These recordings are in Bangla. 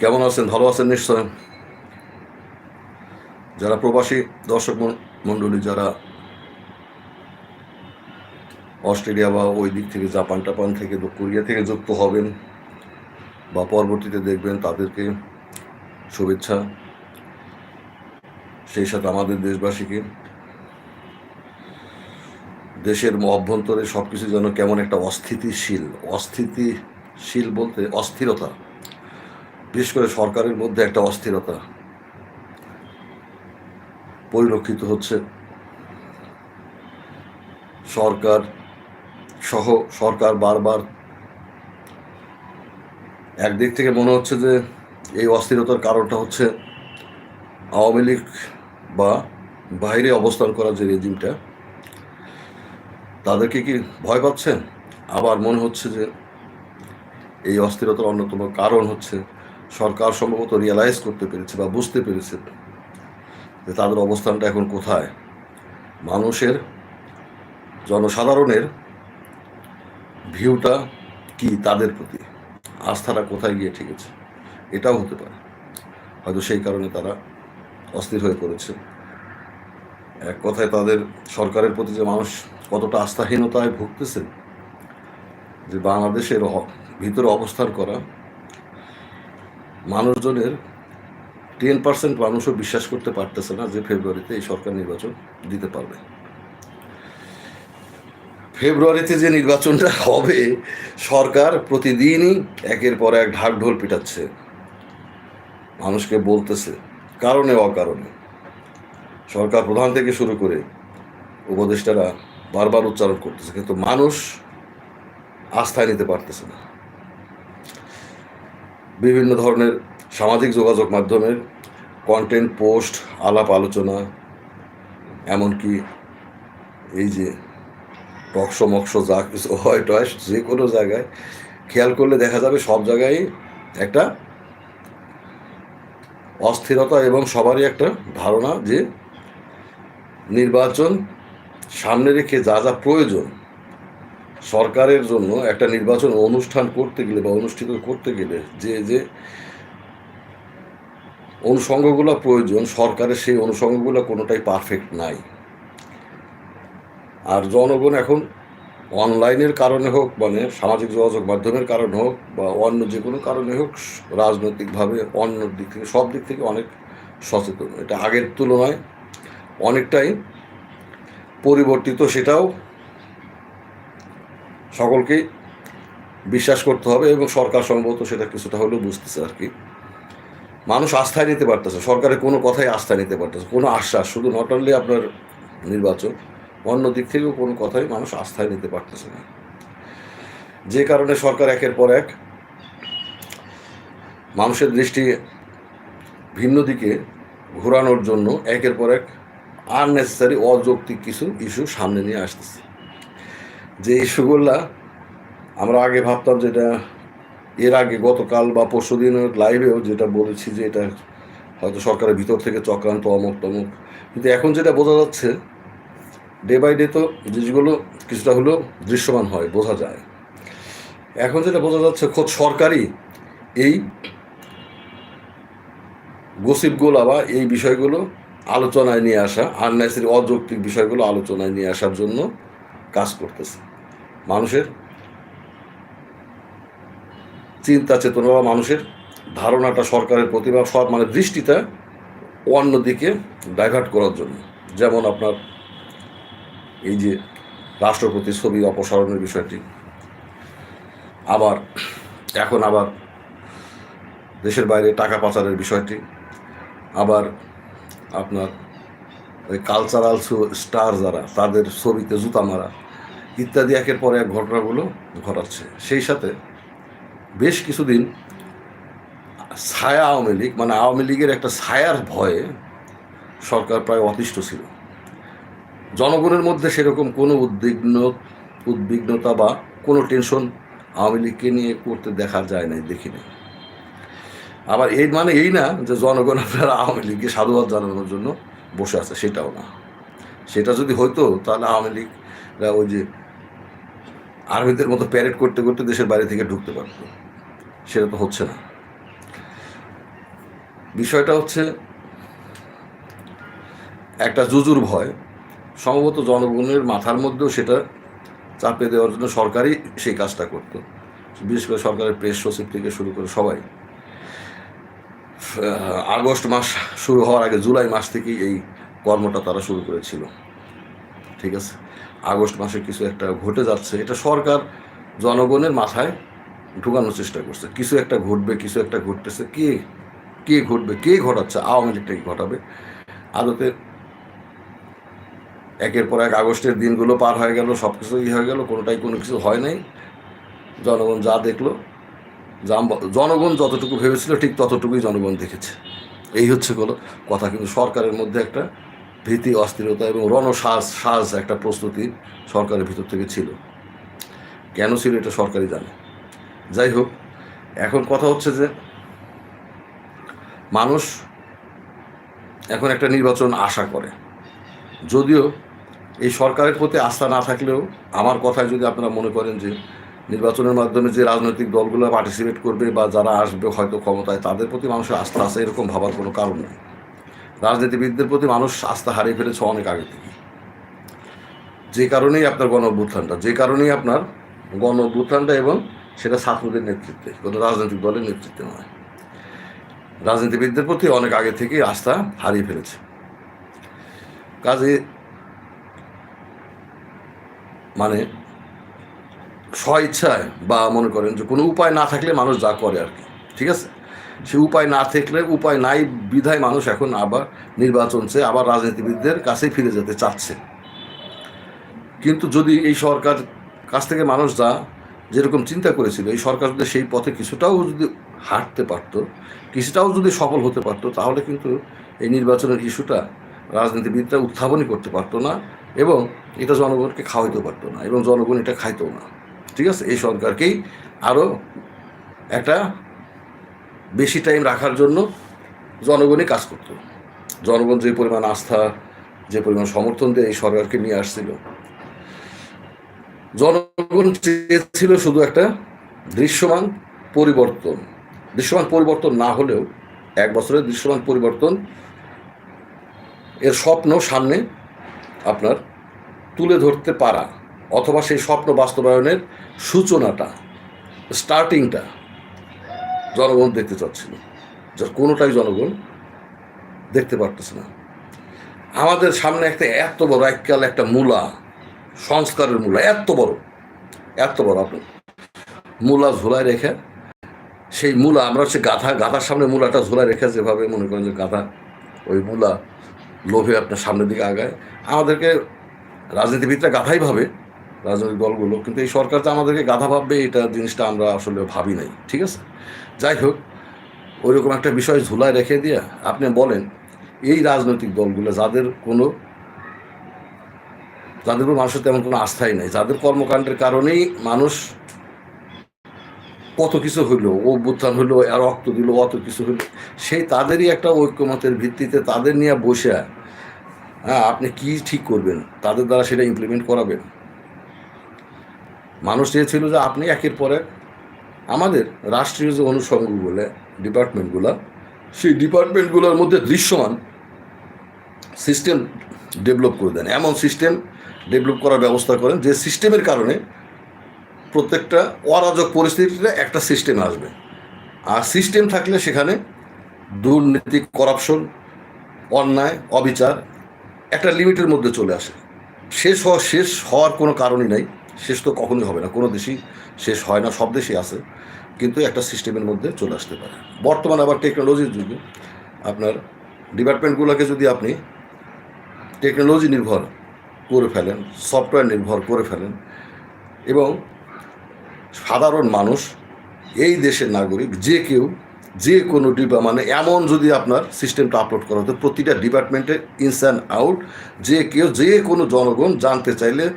কেমন আছেন? ভালো আছেন নিশ্চয় যারা প্রবাসী, দর্শক মণ্ডলী, যারা অস্ট্রেলিয়া বা ওই দিক থেকে জাপান টাপান থেকে কোরিয়া থেকে যুক্ত হবেন বা পরবর্তীতে দেখবেন তাদেরকে শুভেচ্ছা। সেই সাথে আমাদের দেশবাসীকে দেশের অভ্যন্তরে সব কিছু যেন কেমন একটা অস্থিতিশীল অস্থিতিশীল বলতে অস্থিরতা বিশেষ করে সরকারের মধ্যে একটা অস্থিরতা। পরিলক্ষিত হচ্ছে। সরকার সহ সরকার বারবার একদিক থেকে মনে হচ্ছে যে এই অস্থিরতার কারণটা হচ্ছে আওয়ামী লীগ বা বাইরে অবস্থান করা যে রেজিমটা, তাদেরকে কি ভয় পাচ্ছেন আবার মনে হচ্ছে যে এই অস্থিরতার অন্যতম কারণ হচ্ছে সরকার সম্ভবত রিয়েলাইজ করতে পেরেছে বা বুঝতে পেরেছে যে তাদের অবস্থানটা এখন কোথায়। মানুষের, জনসাধারণের ভিউটা কি তাদের প্রতি? আস্থাটা কোথায় গিয়ে ঠেকেছে এটাও হতে পারে। হয়তো সেই কারণে তারা অস্থির হয়ে পড়েছে। এক কথায় তাদের সরকারের প্রতি যে মানুষ কতটা আস্থাহীনতায় ভুগতেছে, যে বাংলাদেশের ভিতরে অবস্থান করা মানুষজনের টেন পার্সেন্ট মানুষও বিশ্বাস করতে পারতেছে না যে ফেব্রুয়ারিতে এই সরকার নির্বাচন দিতে পারবে। ফেব্রুয়ারিতে যে নির্বাচনটা হবে, সরকার প্রতিদিনই একের পর এক ঢাক ঢোল পিটাচ্ছে। মানুষকে বলতেছে, কারণে অকারণে। সরকার প্রধান থেকে শুরু করে উপদেষ্টারা বারবার উচ্চারণ করতেছে, কিন্তু মানুষ আস্থায় নিতে পারতেছে না। বিভিন্ন ধরনের সামাজিক যোগাযোগ মাধ্যমের কন্টেন্ট পোস্ট আলাপ আলোচনা, এমনকি এই যে টকশো মকশো যা কিছু হয় টয় যে কোনো জায়গায় খেয়াল করলে দেখা যাবে সব জায়গায় একটা অস্থিরতা এবং সবারই একটা ধারণা যে নির্বাচন সামনে রেখে যা যা প্রয়োজন সরকারের জন্য একটা নির্বাচন অনুষ্ঠান করতে গেলে বা অনুষ্ঠিত করতে গেলে যে যে অনুষঙ্গগুলো প্রয়োজন, সরকারের সেই অনুষঙ্গগুলো কোনোটাই পারফেক্ট নাই। আর জনগণ এখন অনলাইনের কারণে হোক মানে সামাজিক যোগাযোগ মাধ্যমের কারণে হোক বা অন্য যে কোনো কারণে হোক, রাজনৈতিকভাবে অন্য দিক থেকে, সব দিক থেকে অনেক সচেতন। এটা আগের তুলনায় অনেকটাই পরিবর্তিত, সেটাও সকলকেই বিশ্বাস করতে হবে এবং সরকার সম্ভবত সেটা কিছুটা হলেও বুঝতেছে আর কি। মানুষ আস্থায় নিতে পারতেছে, সরকারের কোনো কথাই আস্থায় নিতে পারতেছে, কোনো আশ্বাস, শুধু নট অনলি আপনার নির্বাচন, অন্য দিক থেকেও কোনো কথাই মানুষ আস্থায় নিতে পারতেছে না। যে কারণে সরকার একের পর এক মানুষের দৃষ্টি ভিন্ন দিকে ঘোরানোর জন্য একের পর এক আননেসেসারি অযৌক্তিক কিছু ইস্যু সামনে নিয়ে আসতেছে। যে ইস্যুগুলা আমরা আগে ভাবতাম যেটা এর আগে গতকাল বা পরশু দিনের লাইভেও যেটা বলেছি যে এটা হয়তো সরকারের ভিতর থেকে চক্রান্ত, অমুক তমুক। কিন্তু এখন যেটা বোঝা যাচ্ছে ডে বাই ডে তো জিনিসগুলো কিছুটা হলেও দৃশ্যমান হয়, বোঝা যায়। এখন যেটা বোঝা যাচ্ছে, খোদ সরকারই এই গসিপগুলো বা এই বিষয়গুলো আলোচনায় নিয়ে আসা আননেসারি অযৌক্তিক বিষয়গুলো আলোচনায় নিয়ে আসার জন্য কাজ করতেছে। মানুষের চিন্তা চেতনা বা মানুষের ধারণাটা সরকারের প্রতি বা সব মানে দৃষ্টিটা অন্যদিকে ডাইভার্ট করার জন্য। যেমন আপনার এই যে রাষ্ট্রপতি ছবি অপসারণের বিষয়টি। আবার এখন আবার দেশের বাইরে টাকা পাচারের বিষয়টি। আবার আপনার ওই কালচারাল স্টার যারা, তাদের ছবিতে জুতা মারা। ইত্যাদি একের পর এক ঘটনাগুলো ঘটাচ্ছে। সেই সাথে বেশ কিছুদিন ছায়া আওয়ামী লীগ মানে আওয়ামী লীগের একটা ছায়ার ভয়ে সরকার প্রায় অতিষ্ঠ ছিল। জনগণের মধ্যে সেরকম কোনো উদ্বিগ্ন, উদ্বিগ্নতা বা কোনো টেনশন আওয়ামী লীগকে নিয়ে করতে দেখা যায় নাই, দেখি দেখিনি আবার এই মানে এই না যে জনগণ আপনারা আওয়ামী লীগকে সাধুবাদ জানানোর জন্য বসে আছে, সেটাও না। সেটা যদি হইতো, তাহলে আওয়ামী লীগরা ওই যে আর্মিদের মতো প্যারেড করতে করতে দেশের বাইরে থেকে ঢুকতে পারতো। সেটা তো হচ্ছে না। বিষয়টা হচ্ছে, একটা জুজুর ভয়। সম্ভবত জনগণের মাথার মধ্যেও সেটা চাপিয়ে দেওয়ার জন্য সরকারই সেই কাজটা করতো। বিশেষ করে সরকারের প্রেস সচিব থেকে শুরু করে সবাই। আগস্ট মাস শুরু হওয়ার আগে জুলাই মাস থেকেই এই কর্মটা তারা শুরু করেছিল। ঠিক আছে? আগস্ট মাসে কিছু একটা ঘটে যাচ্ছে, এটা সরকার জনগণের মাথায় ঢুকানোর চেষ্টা করছে। কিছু একটা ঘটবে, কিছু একটা ঘটতেছে, কে কে ঘটবে, কে ঘটাচ্ছে, আওয়ামী লীগটাই ঘটাবে? আদতে একের পর এক আগস্টের দিনগুলো পার হয়ে গেল সব কিছু ই হয়ে গেল, কোনোটাই কোনো কিছু হয় নাই। জনগণ যা দেখল জনগণ যতটুকু ভেবেছিল, ঠিক ততটুকুই জনগণ দেখেছে। এই হচ্ছে কোনো কথা। কিন্তু সরকারের মধ্যে একটা ভীতি, অস্থিরতা এবং রণসাজ সাজ একটা প্রস্তুতি সরকারের ভিতর থেকে ছিল। কেন ছিল এটা সরকারই জানে। যাই হোক, এখন কথা হচ্ছে যে মানুষ এখন একটা নির্বাচন আশা করে। যদিও এই সরকারের প্রতি আস্থা না থাকলেও আমার কথায় যদি আপনারা মনে করেন যে নির্বাচনের মাধ্যমে যে রাজনৈতিক দলগুলো পার্টিসিপেট করবে বা যারা আসবে হয়তো ক্ষমতায়, তাদের প্রতি মানুষের আস্থা আছে, এরকম ভাবার কোনো কারণ নেই। রাজনীতিবিদদের প্রতি মানুষ আস্থা হারিয়ে ফেলেছে অনেক আগে থেকে যে কারণেই আপনার গণ অভ্যুত্থানটা যে কারণেই আপনার গণ অভ্যুত্থানটা এবং সেটা ছাত্রদের নেতৃত্বে, কোনো রাজনৈতিক দলের নেতৃত্বে নয়। রাজনীতিবিদদের প্রতি অনেক আগে থেকে আস্থা হারিয়ে ফেলেছে। কাজে মানে স্ব ইচ্ছায় বা মনে করেন যে কোনো উপায় না থাকলে মানুষ যা করে আর কি, ঠিক আছে? সে উপায় না থাকলে, উপায় নাই, বিধায় মানুষ এখন আবার নির্বাচন চেয়ে আবার রাজনীতিবিদদের কাছেই ফিরে যেতে চাচ্ছে। কিন্তু যদি এই সরকার কাছ থেকে মানুষ যা যেরকম চিন্তা করেছিল, এই সরকার যদি সেই পথে কিছুটাও যদি হাঁটতে পারতো, কিছুটাও যদি সফল হতে পারতো, তাহলে কিন্তু এই নির্বাচনের ইস্যুটা রাজনীতিবিদরা উত্থাপনই করতে পারতো না এবং এটা জনগণকে খাওয়াইতে পারতো না এবং জনগণ এটা খাইতো না। ঠিক আছে? এই সরকারকেই আরও একটা বেশি টাইম রাখার জন্য জনগণই কাজ করতো। জনগণ যে পরিমাণ আস্থা, যে পরিমাণ সমর্থন দিয়ে এই সরকারকে নিয়ে আসছিল, জনগণ চেয়েছিল শুধু একটা দৃশ্যমান পরিবর্তন। দৃশ্যমান পরিবর্তন না হলেও এক বছরের দৃশ্যমান পরিবর্তন এর স্বপ্ন সামনে আপনার তুলে ধরতে পারা, অথবা সেই স্বপ্ন বাস্তবায়নের সূচনাটা স্টার্টিংটা জনগণ দেখতে চাচ্ছিল, যার কোনোটাই জনগণ দেখতে পারতেছে না। আমাদের সামনে একটা এত বড় এককাল একটা মূলা, সংস্কারের মূলা, এত বড় এত বড় আপনি মূলা ঝোলায় রেখে, সেই মূলা, আমরা হচ্ছে গাধা, গাধার সামনে মূলাটা ঝোলায় রেখে যেভাবে মনে করেন যে গাধা, ওই মূলা লোভে আপনার সামনের দিকে আগায়, আমাদেরকে রাজনীতিবিদরা গাধাই ভাবে রাজনৈতিক দলগুলো, কিন্তু এই সরকার তো আমাদেরকে গাধা ভাববে, এটা জিনিসটা আমরা আসলে ভাবি নাই, ঠিক আছে? যাই হোক, ওইরকম একটা বিষয় ঝুলায় রেখে দিয়ে আপনি বলেন, এই রাজনৈতিক দলগুলো যাদের কোনো, যাদের উপর মানুষের তেমন কোনো আস্থাই নেই, যাদের কর্মকাণ্ডের কারণেই মানুষ কত কিছু হইল ও অভ্যুত্থান হইল আর রক্ত দিল, অত কিছু হইল, সেই তাদেরই একটা ঐক্যমতের ভিত্তিতে তাদের নিয়ে বসে হ্যাঁ আপনি কি ঠিক করবেন? তাদের দ্বারা সেটা ইমপ্লিমেন্ট করাবেন? মানুষ চেয়েছিল যে আপনি একের পরে আমাদের রাষ্ট্রীয় যে অনুষঙ্গগুলো, ডিপার্টমেন্টগুলো, সেই ডিপার্টমেন্টগুলোর মধ্যে দৃশ্যমান সিস্টেম ডেভেলপ করে দেন। এমন সিস্টেম ডেভেলপ করার ব্যবস্থা করেন যে সিস্টেমের কারণে প্রত্যেকটা অরাজক পরিস্থিতিতে একটা সিস্টেম আসবে। আর সিস্টেম থাকলে সেখানে দুর্নীতি, করাপশন, অন্যায়, অবিচার একটা লিমিটের মধ্যে চলে আসে। শেষ হওয়া শেষ হওয়ার কোনো কারণই নাই। শেষ তো কখনোই হবে না। কোনো দেশই শেষ হয় না, সব দেশই আছে। কিন্তু একটা সিস্টেমের মধ্যে চলে আসতে পারে। বর্তমানে আবার টেকনোলজির যুগে আপনার ডিপার্টমেন্টগুলোকে যদি আপনি টেকনোলজি নির্ভর করে ফেলেন, সফটওয়্যার নির্ভর করে ফেলেন এবং সাধারণ মানুষ, এই দেশের নাগরিক, যে কেউ, যে কোনো ডিপা মানে এমন যদি আপনার সিস্টেমটা আপলোড করা হতো, প্রতিটা ডিপার্টমেন্টে ইনস অ্যান্ড আউট, যে কেউ, যে কোনো জনগণ জানতে চাইলে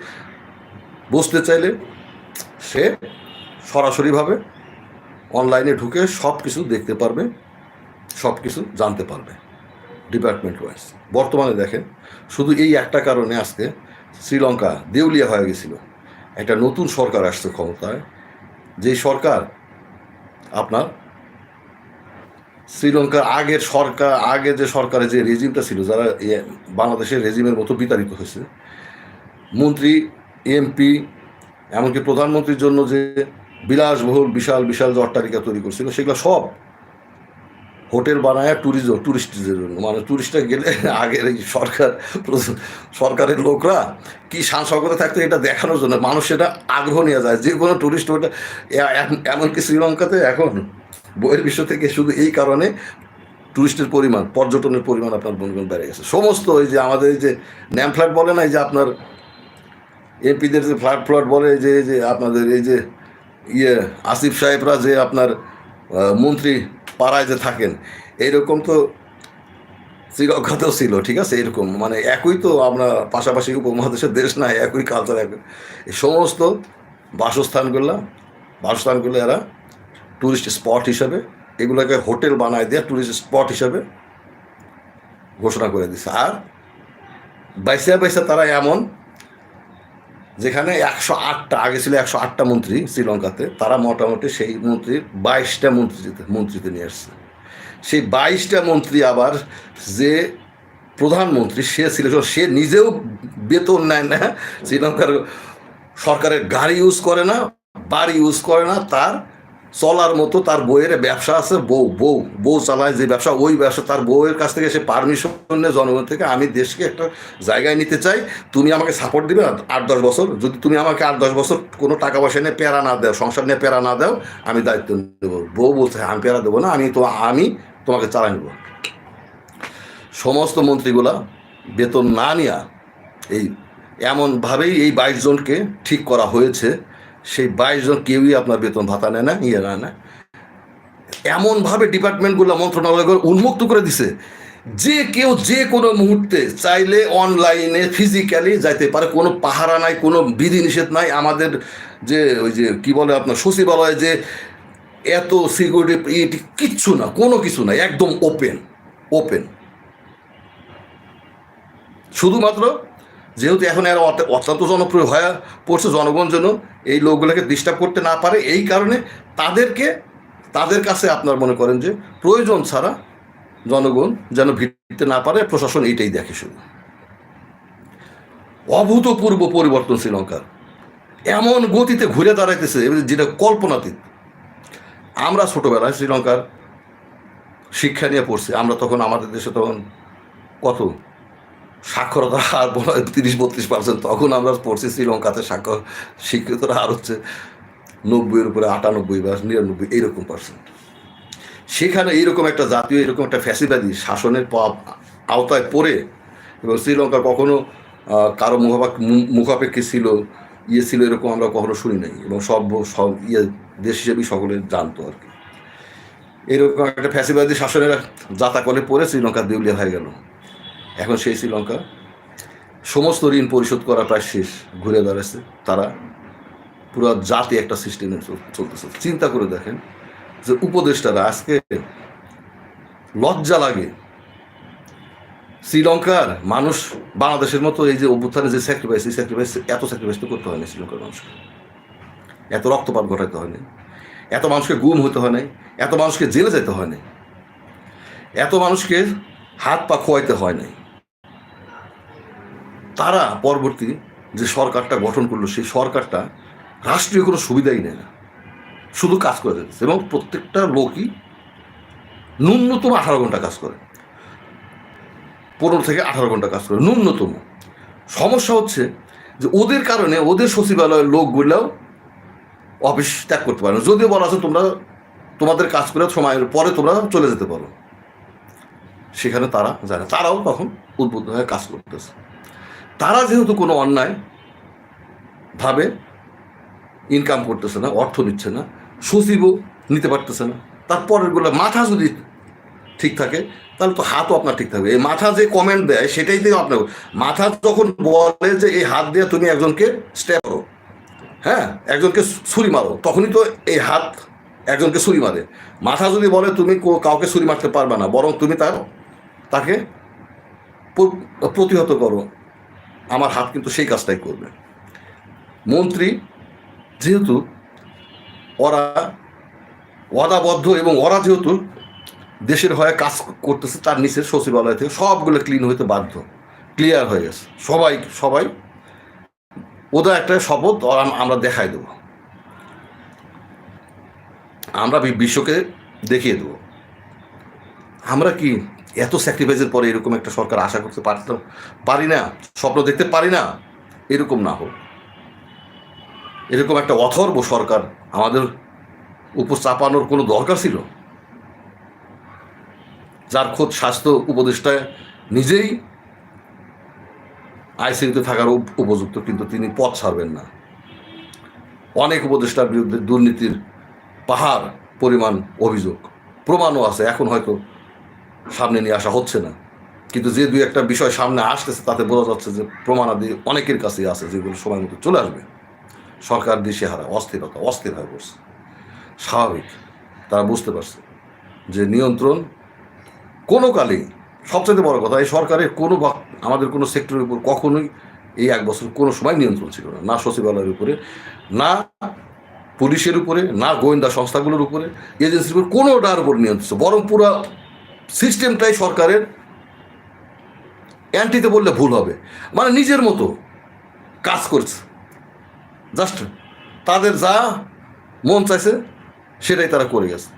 বুঝতে চাইলে সে সরাসরিভাবে অনলাইনে ঢুকে সব কিছু দেখতে পারবে, সব কিছু জানতে পারবে ডিপার্টমেন্ট ওয়াইজ বর্তমানে দেখেন, শুধু এই একটা কারণে আজকে শ্রীলঙ্কা দেউলিয়া হয়ে গেছিল। একটা নতুন সরকার আসছে ক্ষমতায়, যেই সরকার আপনার শ্রীলঙ্কার আগের সরকার, আগে যে সরকারের যে রেজিমটা ছিল, যারা বাংলাদেশের রেজিমের মতো বিতাড়িত হয়েছে, মন্ত্রী এমপি, এমনকি প্রধানমন্ত্রীর জন্য যে বিলাসবহুল, বিশাল বিশাল যে অট্টালিকা তৈরি করছিল, সেগুলো সব হোটেল বানায় ট্যুরিজম, ট্যুরিস্টদের জন্য। মানে ট্যুরিস্টরা গেলে আগের এই সরকার, সরকারের লোকরা কী শান শকতে থাকতো এটা দেখানোর জন্য। মানুষ সেটা আগ্রহ নিয়ে যায়। যে কোনো ট্যুরিস্ট ওটা এমনকি শ্রীলঙ্কাতে এখন বইয়ের বিশ্ব থেকে শুধু এই কারণে টুরিস্টের পরিমাণ, পর্যটনের পরিমাণ আপনার বনগণ বেড়ে গেছে। সমস্ত ওই যে আমাদের এই যে ন্যাম ফ্ল্যাট বলে না, এই যে আপনার এমপিদের যে ফ্ল্যাট ফ্ল্যাট বলে যে যে আপনাদের এই যে ইয়ে আসিফ সাহেবরা যে আপনার মন্ত্রী পাড়ায় যে থাকেন, এইরকম তো শ্রীলঙ্কাতেও ছিল, ঠিক আছে? এরকম মানে একই তো আমরা পাশাপাশি উপমহাদেশের দেশ না একই কালচার একই সমস্ত বাসস্থানগুলো বাসস্থানগুলো এরা টুরিস্ট স্পট হিসাবে এগুলোকে হোটেল বানায় দিয়ে টুরিস্ট স্পট হিসাবে ঘোষণা করে দিছে। আর বাইসা বাইসা তারা এমন যেখানে একশো আটটা, আগে ছিল একশো আটটা মন্ত্রী শ্রীলঙ্কাতে, তারা মোটামুটি সেই মন্ত্রীর বাইশটা মন্ত্রীতে মন্ত্রীতে নিয়ে আসছে। সেই বাইশটা মন্ত্রী আবার যে প্রধানমন্ত্রী, সে ছিল সে নিজেও বেতন নেয় না, শ্রীলঙ্কার সরকারের গাড়ি ইউজ করে না, বাড়ি ইউজ করে না, তার চলার মতো তার বউয়ের ব্যবসা আছে, বউ বউ বউ চালায় যে ব্যবসা, ওই ব্যবসা। তার বউয়ের কাছ থেকে সে পারমিশন নেয় জনগণ থেকে আমি দেশকে একটা জায়গায় নিতে চাই। তুমি আমাকে সাপোর্ট দিবে আট- দশ বছর? যদি তুমি আমাকে আট, দশ বছর কোনো টাকা পয়সা নিয়ে প্যারা না দাও, সংসার নিয়ে প্যারা না দাও, আমি দায়িত্ব দেবো বউ বলছে, আমি প্যারা দেবো না, আমি তো, আমি তোমাকে চালাই নেব। সমস্ত মন্ত্রীগুলা বেতন না নেওয়া এই এমনভাবেই এই বাইশ জনকে ঠিক করা হয়েছে। সেই বাইশ জন কেউই আপনার বেতন ভাতা নেয় না ইয়ে নেয় না। এমনভাবে ডিপার্টমেন্টগুলো মন্ত্রণালয়গুলো উন্মুক্ত করে দিছে। যে কেউ যে কোনো মুহূর্তে চাইলে অনলাইনে ফিজিক্যালি যাইতে পারে, কোনো পাহারা নাই, কোনো বিধিনিষেধ নাই। আমাদের যে ওই যে কি বলে আপনার সচিবালয়ে যে এত সিকিউরিটি কিচ্ছু না, কোনো কিছু না, একদম ওপেন ওপেন শুধুমাত্র যেহেতু এখন এরা অত্যন্ত জনপ্রিয় হয়ে পড়ছে জনগণ যেন এই লোকগুলোকে ডিস্টার্ব করতে না পারে, এই কারণে তাদেরকে, তাদের কাছে আপনার মনে করেন যে প্রয়োজন ছাড়া জনগণ যেন ভিড়তে না পারে, প্রশাসন এইটাই দেখে শুধু অভূতপূর্ব পরিবর্তন শ্রীলঙ্কার। এমন গতিতে ঘুরে দাঁড়াইতেছে যেটা কল্পনাতীত। আমরা ছোটবেলায় শ্রীলঙ্কার শিক্ষা নিয়ে পড়ছি, আমরা তখন আমাদের দেশে তখন কত সাক্ষরতার হার বলা তিরিশ, বত্রিশ পার্সেন্ট তখন আমরা পড়ছি শ্রীলঙ্কাতে সাক্ষর শিক্ষিতরা হার হচ্ছে নব্বইয়ের উপরে আটানব্বই বা নিরানব্বই, এইরকম পার্সেন্ট সেখানে এইরকম একটা জাতীয় এরকম একটা ফ্যাসিবাদী শাসনের আওতায় পড়ে এবং শ্রীলঙ্কা কখনো কারও মুখাপেক্ষ মুখাপেক্ষী ছিল ইয়ে ছিল এরকম আমরা কখনো শুনি নাই এবং সব সব ইয়ে দেশ হিসেবেই সকলে জানতো আর কি। এরকম একটা ফ্যাসিবাদী শাসনের জাতাকলে পড়ে শ্রীলঙ্কা দেউলিয়া হয়ে গেল। এখন সেই শ্রীলঙ্কা। সমস্ত ঋণ পরিশোধ করা প্রায় শেষ, ঘুরে দাঁড়াচ্ছে তারা। পুরো জাতি একটা সিস্টেমে চলতেছে। চিন্তা করে দেখেন যে উপদেষ্টারা আজকে লজ্জা লাগে। শ্রীলঙ্কার মানুষ বাংলাদেশের মতো এই যে অভ্যুত্থানে যে স্যাক্রিফাইস এই স্যাক্রিফাইস এত স্যাক্রিফাইস তো করতে হয়নি শ্রীলঙ্কার মানুষকে। এত রক্তপাত ঘটাতে হয়নি এত মানুষকে গুম হতে হয় নাই। এত মানুষকে জেলে যেতে হয় নাই। এত মানুষকে হাত পা খোয়াইতে হয় নাই। তারা পরবর্তী যে সরকারটা গঠন করল, সেই সরকারটা রাষ্ট্রীয় কোনো সুবিধাই নেয় না। শুধু কাজ করে যাচ্ছে এবং প্রত্যেকটা লোকই ন্যূনতম আঠারো ঘণ্টা কাজ করে। পনেরো থেকে আঠারো ঘণ্টা কাজ করে, ন্যূনতম। সমস্যা হচ্ছে যে ওদের কারণে ওদের সচিবালয়ের লোকগুলোও অফিস ত্যাগ করতে পারে না। যদিও বলা আছে তোমরা, তোমাদের কাজ করে সময়ের পরে তোমরা চলে যেতে পারো। সেখানে তারা যায় না। তারাও তখন উদ্বুদ্ধ হয়ে কাজ করতেছে। তারা যেহেতু কোনো অন্যায় ভাবে ইনকাম করতেছে না, অর্থ নিচ্ছে না সচিবও নিতে পারতেছে না, তারপরেরগুলো মাথা যদি ঠিক থাকে, তাহলে তো হাতও আপনার ঠিক থাকবে। এই মাথা যে কমেন্ট দেয়, সেটাই দিয়ে আপনার মাথা যখন বলে যে এই হাত দিয়ে তুমি একজনকে স্টেপ করো হ্যাঁ? একজনকে ছুরি মারো, তখনই তো এই হাত একজনকে ছুরি মারে। মাথা যদি বলে তুমি কাউকে ছুরি মারতে পারবে না, বরং তুমি তার তাকে প্রতিহত করো। আমার হাত কিন্তু সেই কাজটাই করবে। মন্ত্রী, যেহেতু ওরা ওয়াদাবদ্ধ এবং ওরা যেহেতু দেশের হয়ে কাজ করতেছে, তার নিচের সচিবালয় থেকে সবগুলো ক্লিন হইতে বাধ্য। ক্লিয়ার হয়ে গেছে। সবাই সবাই, ওদের একটা শপথ আম- আমরা দেখাই দেবো। আমরা বিশ্বকে দেখিয়ে দেবো। আমরা কি এত স্যাক্রিফাইসের পরে এরকম একটা সরকার আশা করতে পারতাম? পারি না, স্বপ্ন দেখতে পারি না, এরকম না হোক। এরকম একটা অথর্ব সরকার আমাদের উপর চাপানোর কোনো দরকার ছিল? যার খোদ স্বাস্থ্য উপদেষ্টায় নিজেই আইসিইউতে থাকার উপযুক্ত, কিন্তু তিনি পথ ছাড়বেন না। অনেক উপদেষ্টার বিরুদ্ধে দুর্নীতির পাহাড় পরিমাণ অভিযোগ। প্রমাণও আছে, এখন হয়তো সামনে নিয়ে আসা হচ্ছে না। কিন্তু যে দুই একটা বিষয় সামনে আসতেছে, তাতে বোঝা যাচ্ছে যে প্রমাণাদি অনেকের কাছেই আছে যেগুলো সময় মতো চলে আসবে। সরকার দিশেহারা, অস্থিরতা, অস্থির হয়ে পড়ছে। স্বাভাবিক, তারা বুঝতে পারছে যে নিয়ন্ত্রণ কোনো কালেই সবচেয়ে বড় কথা, এই সরকারের কোনো আমাদের কোনো সেক্টরের উপর কখনোই এই এক বছর কোনো সময় নিয়ন্ত্রণ ছিল না। না সচিবালয়ের উপরে, না পুলিশের উপরে, না গোয়েন্দা সংস্থাগুলোর উপরে, এজেন্সির উপর কোনোটার উপর নিয়ন্ত্রণ। বরং পুরো সিস্টেমটাই সরকারের অ্যান্টিতে বললে ভুল হবে। মানে নিজের মতো কাজ করছে। জাস্ট তাদের যা মন চাইছে, সেটাই তারা করে গেছে।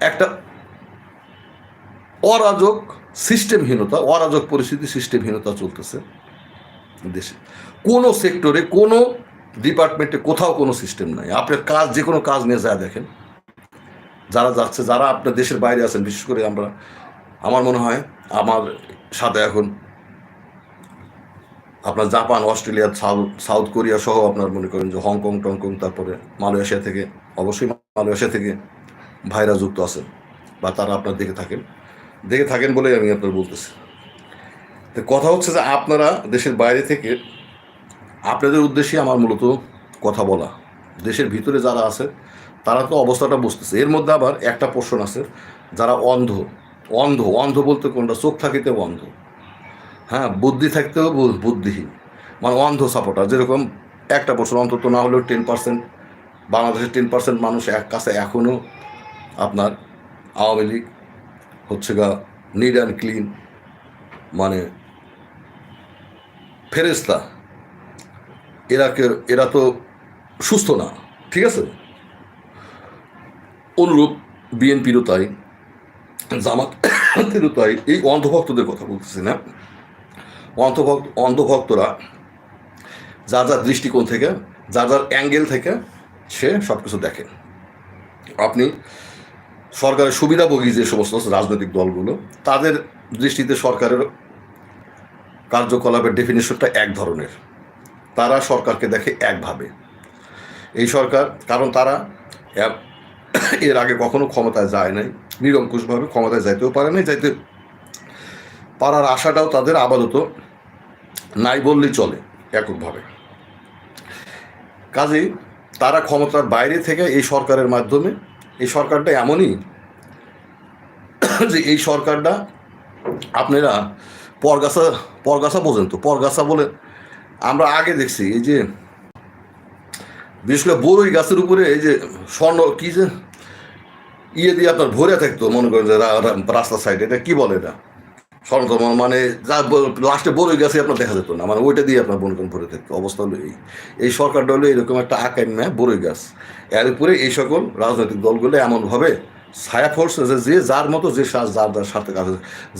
একটা অরাজক সিস্টেমহীনতা, অরাজক পরিস্থিতি, সিস্টেমহীনতা চলতেছে দেশে। কোনো সেক্টরে, কোনো ডিপার্টমেন্টে কোথাও কোনো সিস্টেম নাই। আপনার কাজ, যে কোনো কাজ নিয়ে যা দেখেন। যারা যাচ্ছে, যারা আপনার দেশের বাইরে আছেন, বিশেষ করে আমরা, আমার মনে হয় আমার সাথে এখন আপনার Japan, Australia south south Korea সহ আপনার মনে করেন যে হংকং, টংকং, তারপরে মালয়েশিয়া থেকে, অবশ্যই মালয়েশিয়া থেকে ভাইরা যুক্ত আছেন বা তারা আপনার দেখে থাকেন। দেখে থাকেন বলেই আমি আপনার বলতেছি। তো কথা হচ্ছে যে আপনারা দেশের বাইরে থেকে, আপনাদের উদ্দেশ্যে আমার মূলত কথা বলা। দেশের ভিতরে যারা আছে তারা তো অবস্থাটা বুঝতেছে। এর মধ্যে আবার একটা পোর্শন আছে, যারা অন্ধ অন্ধ অন্ধ বলতে কোনটা? চোখ থাকিতেও অন্ধ। হ্যাঁ বুদ্ধি থাকতেও বুদ্ধিহীন। মানে অন্ধ সাপোর্টার যেরকম একটা পোর্শন অন্তত না হলেও টেন পার্সেন্ট বাংলাদেশের টেন পার্সেন্ট মানুষ এক কাছে এখনও আপনার আওয়ামী লীগ হচ্ছে গা নিড অ্যান্ড ক্লিন মানে ফেরেস্তা এরাকে এরা তো সুস্থ না, ঠিক আছে? অনুরূপ বিএনপিরও তাই জামাতেরও তাই এই অন্ধভক্তদের কথা বলতেছি না। অন্ধভক্ত, অন্ধভক্তরা যার যার দৃষ্টিকোণ থেকে, যার যার অ্যাঙ্গেল থেকে সে সব কিছু দেখে। আপনি সরকারের সুবিধাভোগী যে সমস্ত রাজনৈতিক দলগুলো, তাদের দৃষ্টিতে সরকারের কার্যকলাপের ডেফিনেশনটা এক ধরনের। তারা সরকারকে দেখে একভাবে। এই সরকার, কারণ তারা এর আগে কখনো ক্ষমতায় যায় নাই, নিরঙ্কুশভাবে ক্ষমতায় যাইতেও পারে নাই, যাইতে পারার আশাটাও তাদের আপাতত নাই বললেই চলে এককভাবে। কাজেই তারা ক্ষমতার বাইরে থেকে এই সরকারের মাধ্যমে, এই সরকারটা এমনই যে এই সরকারটা আপনারা পরগাছা পরগাছা বোঝেন তো পরগাছা বলে আমরা আগে দেখছি, এই যে বিশেষ করে বড়ই গাছের উপরে এই যে স্বর্ণ, কি যে ইয়ে দিয়ে আপনার ভরে থাকতো, মনে করেন যে রাস্তার সাইডে এটা কী বলে এটা? স্বর্ণতম মানে যা লাস্টে বড়ই গাছে আপনার দেখা যেত না মানে ওইটা দিয়ে আপনার মনে করেন ভরে থাকতো। অবস্থা হলো এই। এই সরকারটা হলো এরকম একটা আকার নেয় বড়ই গাছ। এর উপরে এই সকল রাজনৈতিক দলগুলো এমনভাবে ছায়া ফোর্স যে যার মতো যে যার যার স্বার্থে কাজ।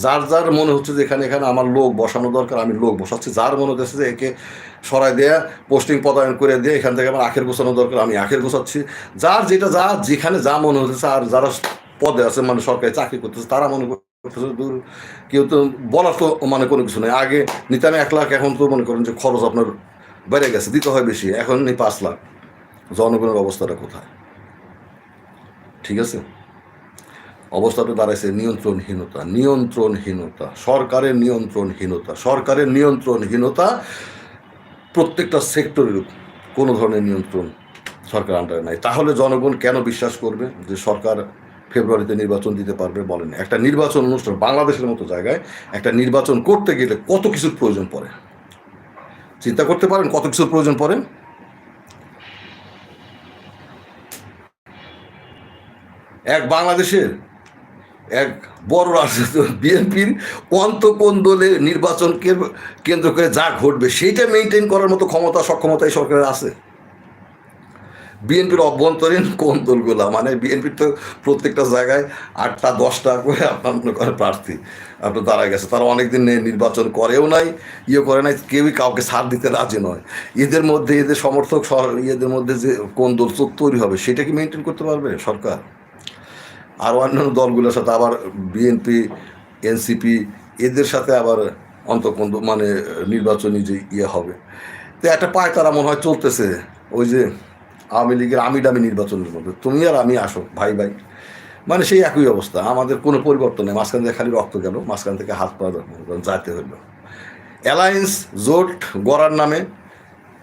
যার যার মনে হচ্ছে যে এখানে এখানে আমার লোক বসানো দরকার, আমি লোক বসাচ্ছি। যার মনে হচ্ছে যে একে সরাই দেয়া পোস্টিং পদায়ন করে দিয়ে, এখান থেকে আমার আখের গোছানো দরকার, আমি আখের গোছাচ্ছি। যার যেটা যা, যেখানে যা মনে হচ্ছে, আর যারা পদে আছে মানে সরকারি চাকরি করতেছে, তারা মনে করতেছে, দূর কেউ তো বলার তো মানে কোনো কিছু নেই। আগে নিতাম এক লাখ, এখন তো মনে করেন যে খরচ আপনার বেড়ে গেছে, দিতে হয় বেশি। এখন নেই পাঁচ লাখ। জনগণের অবস্থাটা কোথায়? ঠিক আছে? অবস্থাটা দাঁড়াইছে নিয়ন্ত্রণহীনতা নিয়ন্ত্রণহীনতা, সরকারের নিয়ন্ত্রণহীনতা সরকারের নিয়ন্ত্রণহীনতা প্রত্যেকটা সেক্টরের কোনো ধরনের নিয়ন্ত্রণ সরকার আন্ডারে নাই। তাহলে জনগণ কেন বিশ্বাস করবে যে সরকার ফেব্রুয়ারিতে নির্বাচন দিতে পারবে বলেন? একটা নির্বাচন অনুষ্ঠান বাংলাদেশের মতো জায়গায় একটা নির্বাচন করতে গেলে কত কিছুর প্রয়োজন পড়ে? চিন্তা করতে পারেন কত কিছুর প্রয়োজন পড়ে? এক বাংলাদেশের এক বড় রাজনীতি বিএনপির অন্ত কোন দলে নির্বাচনকে কেন্দ্র করে যা ঘটবে, সেইটা মেনটেন করার মতো ক্ষমতা, সক্ষমতা এই সরকারের আছে। বিএনপির অভ্যন্তরীণ কোন দলগুলা? মানে বিএনপির তো প্রত্যেকটা জায়গায় আটটা, দশটা করে আপনার মনে করেন প্রার্থী। আপনার দাঁড়ায় গেছে। তারা অনেকদিন নির্বাচন করেও নাই ইয়ে করে নাই, কেউই কাউকে ছাড় দিতে রাজি নয়। এদের মধ্যে, এদের সমর্থক এদের মধ্যে যে কোন দল তৈরি হবে, সেটা কি মেনটেন করতে পারবে সরকার? আর অন্যান্য দলগুলোর সাথে আবার বিএনপি এনসিপি এদের সাথে আবার অন্তকন্দ মানে নির্বাচনী যে ইয়ে হবে। তো একটা পায় তারা মনে হয় চলতেছে, ওই যে আওয়ামী লীগের আমি ডামি নির্বাচনের মধ্যে। তুমি আর আমি আসো, ভাই ভাই। মানে সেই একই অবস্থা। আমাদের কোনো পরিবর্তন নেই। মাঝখান থেকে খালি রক্ত গেল, মাঝখান থেকে হাত পা যাতে হইল। অ্যালায়েন্স জোট, গড়ার নামে।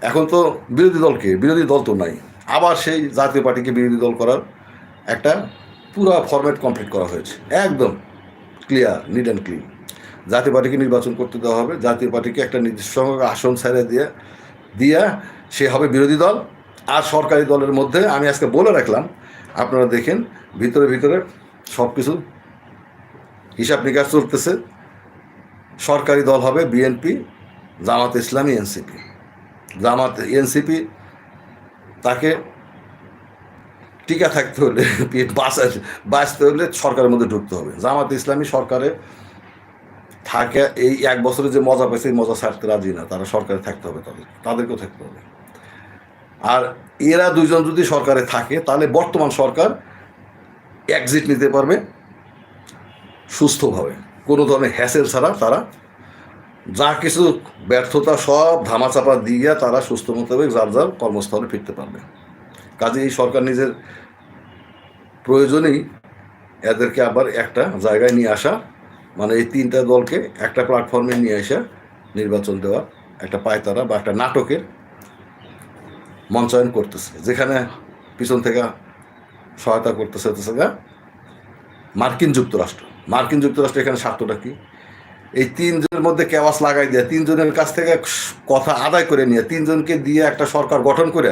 এখন তো বিরোধী দলকে বিরোধী দল তো নাই। আবার সেই জাতীয় পার্টিকে বিরোধী দল করার একটা পুরো ফরম্যাট কমপ্লিট করা হয়েছে। একদম ক্লিয়ার নিট অ্যান্ড ক্লিন জাতীয় পার্টিকে নির্বাচন করতে দেওয়া হবে। জাতীয় পার্টিকে একটা নির্দিষ্ট আসন ছেড়ে দিয়ে, দিয়া সে হবে বিরোধী দল। আর সরকারি দলের মধ্যে আমি আজকে বলে রাখলাম, আপনারা দেখেন, ভিতরে ভিতরে সব কিছু হিসাব নিকাশ চলতেছে। সরকারি দল হবে বিএনপি জামাত ইসলামী এনসিপি জামাত এনসিপি তাকে টিকা থাকতে হলে বাঁচা বাঁচতে হলে সরকারের মধ্যে ঢুকতে হবে। জামাত ইসলামী সরকারে থাকে, এই এক বছরে যে মজা পেয়েছে এই মজা ছাড়তে রাজি না। তারা সরকারে থাকতে হবে তাদের, তাদেরকেও থাকতে হবে। আর এরা দুইজন যদি সরকারে থাকে, তাহলে বর্তমান সরকার এক্সিট নিতে পারবে সুস্থভাবে। কোনো ধরনের হ্যাসেল ছাড়া তারা যা কিছু ব্যর্থতা সব ধামাচাপা দিয়ে তারা সুস্থ মোতাবেক যার যার কর্মস্থলে ফিরতে পারবে। কাজে এই সরকার নিজের প্রয়োজনেই এদেরকে আবার একটা জায়গায় নিয়ে আসা মানে এই তিনটা দলকে একটা প্ল্যাটফর্মে নিয়ে আসা নির্বাচন দেওয়া একটা পায়তারা বা একটা নাটকের মঞ্চায়ন করতেছে। যেখানে পিছন থেকে সহায়তা করতেছে মার্কিন যুক্তরাষ্ট্র। মার্কিন যুক্তরাষ্ট্র এখানে স্বার্থটা কি? এই তিনজনের মধ্যে কেওয়াস লাগাই দিয়ে? তিনজনের কাছ থেকে কথা আদায় করে নিয়ে, তিনজনকে দিয়ে একটা সরকার গঠন করে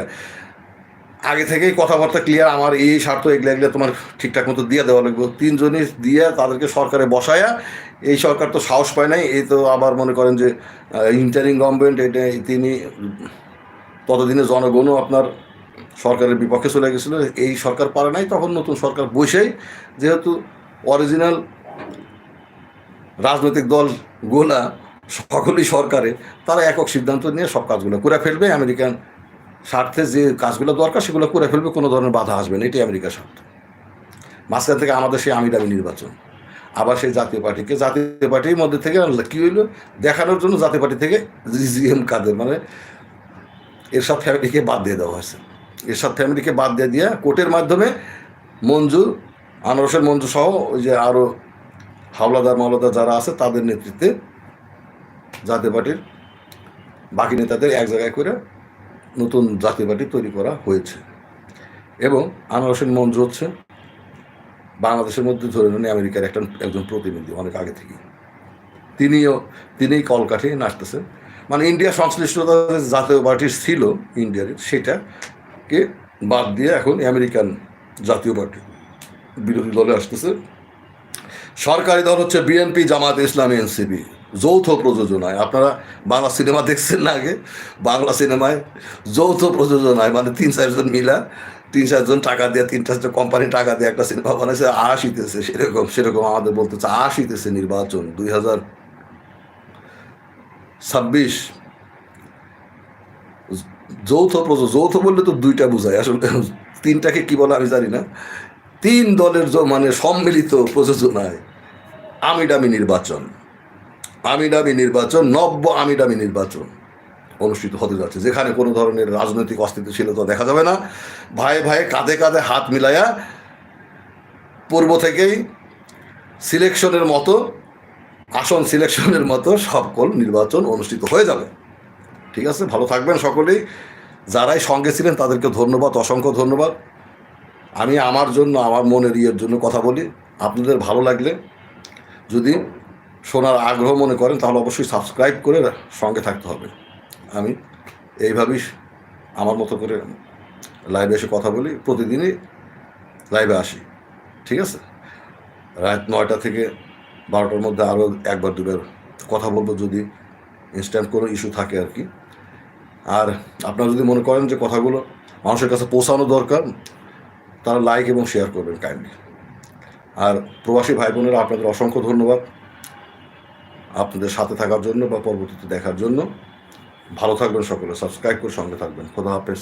আগে থেকেই কথাবার্তা ক্লিয়ার আমার এই স্বার্থ এগুলো এগুলো তোমার ঠিকঠাক মতো দিয়ে দেওয়া লাগবে। তিনজনই দিয়ে তাদেরকে সরকারে বসায়া, এই সরকার তো সাহস পায় নাই, এই তো আবার মনে করেন যে ইন্টারিং গভর্নমেন্ট এটা তিনি ততদিনে জনগণও আপনার সরকারের বিপক্ষে চলে গেছিল, এই সরকার পারে নাই, তখন নতুন সরকার বসেই যেহেতু অরিজিনাল রাজনৈতিক দল গোলা সকলেই সরকারে, তারা একক সিদ্ধান্ত নিয়ে সব কাজগুলো করে ফেলবে, আমেরিকান স্বার্থে যে কাজগুলো দরকার, সেগুলো করে ফেলবে, কোনো ধরনের বাধা আসবে না। এটাই আমেরিকার স্বার্থ। মাঝখান থেকে আমাদের সেই আমি দামি নির্বাচন। আবার সেই জাতীয় পার্টিকে, জাতীয় পার্টির মধ্যে থেকে কী হইল? দেখানোর জন্য জাতীয় পার্টি থেকে জিএম কাদের মানে এরশাদ ফ্যামিলিকে বাদ দিয়ে দেওয়া হয়েছে। এরশাদ ফ্যামিলিকে বাদ দিয়ে দিয়ে কোর্টের মাধ্যমে মঞ্জু, আনোয়ার হোসেন মঞ্জু সহ ওই যে আরও হাওলাদার, মাওলাদার যারা আছে, তাদের নেতৃত্বে জাতীয় পার্টির বাকি নেতাদের এক জায়গায় করে নতুন জাতীয় পার্টি তৈরি করা হয়েছে। এবং আনোয়ার হোসেন মঞ্জু হচ্ছে বাংলাদেশের মধ্যে ধরে নেন আমেরিকার একটা একজন প্রতিনিধি অনেক আগে থেকে তিনিও, তিনিই কলকাঠি নাচতেছেন। মানে ইন্ডিয়া সংশ্লিষ্টতা জাতীয় পার্টির ছিল ইন্ডিয়ার, সেটাকে বাদ দিয়ে এখন আমেরিকান জাতীয় পার্টি বিরোধী দলে আসতেছে। সরকারি দল হচ্ছে বিএনপি জামাত ইসলামী, এনসিপি। যৌথ প্রযোজনায়, আপনারা বাংলা সিনেমা দেখছেন না আগে, বাংলা সিনেমায় যৌথ প্রযোজনায় মানে তিন চারজন মিলা, তিন চারজন টাকা দিয়ে, তিন চারজন কোম্পানি টাকা দিয়ে একটা সিনেমা বানাইছে আসিতেছে সেরকম সেরকম আমাদের বলতেছে আসিতেছে নির্বাচন দুই হাজার ছাব্বিশ। যৌথ প্রযোজ, যৌথ বললে তো দুইটা বোঝায়, আসলে তিনটাকে কি বলে আমি জানি না। তিন দলের মানে সম্মিলিত প্রযোজনায়, আমিডামি নির্বাচন। আমিডামি নির্বাচন, নব্য আমিডামি নির্বাচন অনুষ্ঠিত হতে যাচ্ছে। যেখানে কোনো ধরনের রাজনৈতিক অস্থিতিশীলতা দেখা যাবে না। ভাই ভাই কাঁধে কাঁধে হাত মিলাইয়া পূর্ব থেকেই সিলেকশনের মতো, আসন সিলেকশনের মতো সকল নির্বাচন অনুষ্ঠিত হয়ে যাবে। ঠিক আছে? ভালো থাকবেন সকলেই। যারাই সঙ্গে ছিলেন তাদেরকে ধন্যবাদ, অসংখ্য ধন্যবাদ। আমি আমার জন্য, আমার মনের ইয়ের জন্য কথা বলি। আপনাদের ভালো লাগলে যদি শোনার আগ্রহ মনে করেন, তাহলে অবশ্যই সাবস্ক্রাইব করে সঙ্গে থাকতে হবে। আমি এইভাবেই আমার মতো করে লাইভে এসে কথা বলি, প্রতিদিনই লাইভে আসি, ঠিক আছে? রাত নয়টা থেকে বারোটার মধ্যে আরও একবার, দুবার কথা বলব যদি ইনস্ট্যান্ট কোনো ইস্যু থাকে আর কি। আর আপনারা যদি মনে করেন যে কথাগুলো মানুষের কাছে পৌঁছানো দরকার, তারা লাইক এবং শেয়ার করবেন কাইন্ডলি আর প্রবাসী ভাই বোনেরা আপনাদের অসংখ্য ধন্যবাদ। আপনাদের সাথে থাকার জন্য বা পরবর্তীতে দেখার জন্য ভালো থাকবেন সকলে, সাবস্ক্রাইব করে সঙ্গে থাকবেন। খোদা হাফেজ।